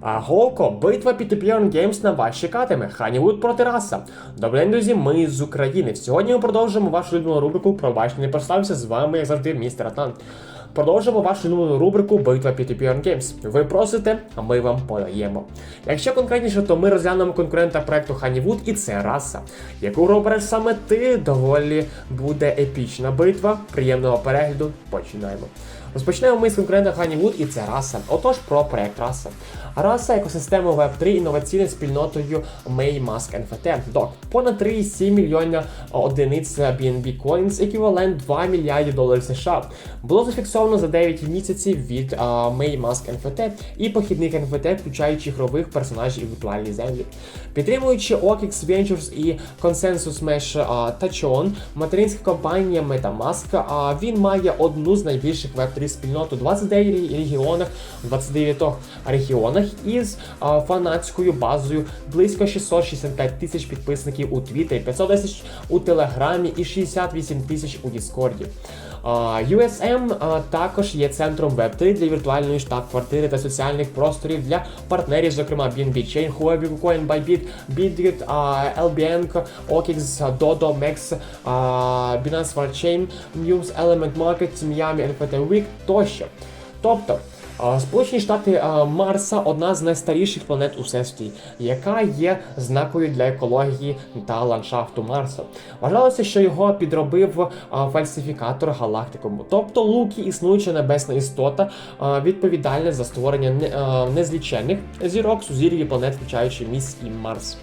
А Голко, битва під Epion Games на вас чекатиме. Ханівуд проти раса. Добрий день, друзі, ми з України. Сьогодні ми продовжимо вашу улюблену рубрику Пробачте, не поставився з вами, як завжди, містер Атлант. Продовжимо вашу улюблену рубрику Битва під Epion Games. Ви просите, а ми вам подаємо. Якщо конкретніше, то ми розглянемо конкурента проекту Ханівуд, і це раса. Яку робиш саме ти, доволі буде епічна битва. Приємного перегляду. Починаємо. Розпочнемо ми з конкурента Honeywood і це раса. Отож про проект раса. Раса екосистема Web3 інноваційною спільнотою MayMask NFT. Док. Понад 3,7 мільйона одиниць BNB Coins, еквівалент 2 мільярдів доларів США. Було зафіксовано за 9 місяців від uh, MayMask NFT і похідних NFT, включаючи ігрових персонажів і віртуальні землі. Підтримуючи OKX Ventures і Consensus Mesh Tachon, материнська компанія MetaMask, uh, він має одну з найбільших Web3 спільнот у 29 регіонах, 29 регіонах із а, фанатською базою близько 665 тисяч підписників у Твіттері, 500 тисяч у Телеграмі і 68 тисяч у Діскорді. USM також є центром Web3 для віртуальної штаб-квартири та соціальних просторів для партнерів, зокрема BNB Chain, Huobi, Coin, Bybit, Bitget, LBN, OKX, Dodo, Mex, Binance Smart Chain, Muse, Element Market, Miami, NFT Week тощо. Тобто, Сполучені Штати Марса одна з найстаріших планет у всесвіті, яка є знакою для екології та ландшафту Марса. Вважалося, що його підробив фальсифікатор галактикуму. Тобто Лукі, існуюча небесна істота, відповідальна за створення не- незліченних зірок сузір'ї планет, включаючи міс і Марс.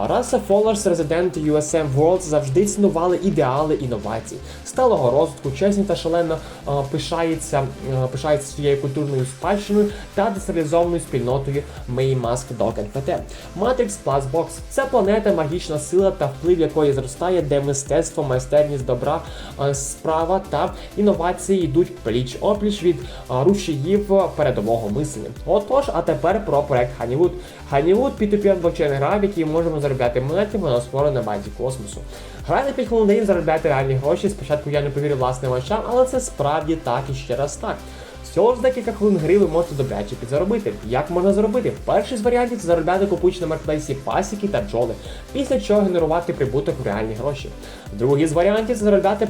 А Раса Фоллерс, резиденти USM World завжди цінували ідеали інновацій, сталого розвитку, чесні та шалено а, пишається, а, пишається своєю культурною спадщиною та децентралізованою спільнотою Maymask Dog NFT. Matrix Plus Box – це планета, магічна сила та вплив якої зростає, де мистецтво, майстерність, добра, а, справа та інновації йдуть пліч опліч від рушіїв передового мислення. Отож, а тепер про проект Honeywood. Honeywood P2P блокчейн гра, в якій можемо заробляти монети, вона створена на базі космосу. Грати 5 хвилин на заробляти реальні гроші. Спочатку я не повірив власним очам, але це справді так і ще раз так. Всього ж декілька хвилин гри ви можете добряче підзаробити. Як можна заробити? Перший з варіантів це заробляти купуючи на маркетплейсі пасіки та бджоли, після чого генерувати прибуток у реальні гроші. Другий з варіантів це заробляти.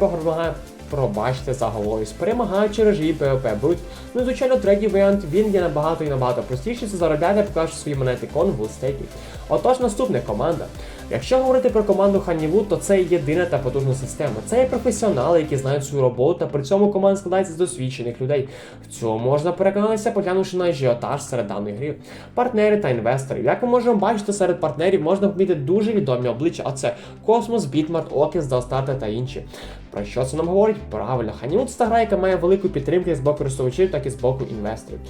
Пробачте за головою, перемагаючи режі ПВП Бруть. Ну звичайно, третій варіант він є набагато і набагато простіший, це заробляти, покажу свої монети кон в стейкі. Отож, наступна команда. Якщо говорити про команду Honeywood, то це єдина та потужна система. Це є професіонали, які знають свою роботу, та при цьому команда складається з досвідчених людей. В цьому можна переконатися, поглянувши на ажіотаж серед даної гри. Партнери та інвестори. Як ми можемо бачити, серед партнерів можна помітити дуже відомі обличчя, а це Космос, Бітмарт, Окіс, Далстарта та інші. Про що це нам говорить? Правильно, Honeywood це гра, яка має велику підтримку з боку користувачів, так і з боку інвесторів.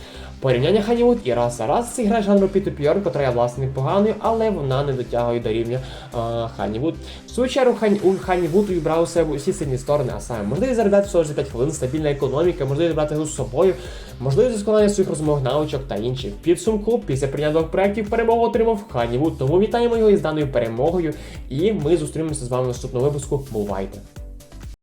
Порівняння Honeywood і Раса. Раз це гра жанру P2P, котра є власне непоганою, але вона не дотягує до рівня а, Honeywood. В свою чергу Хань- у вибрав у себе усі сильні сторони, а саме можливість заробляти всього за 5 хвилин, стабільна економіка, можливість брати гру з собою, можливість досконалення своїх розмов навичок та інші. В підсумку, після прийняття двох проєктів перемогу отримав Honeywood, тому вітаємо його із даною перемогою, і ми зустрінемося з вами в наступному випуску. Бувайте!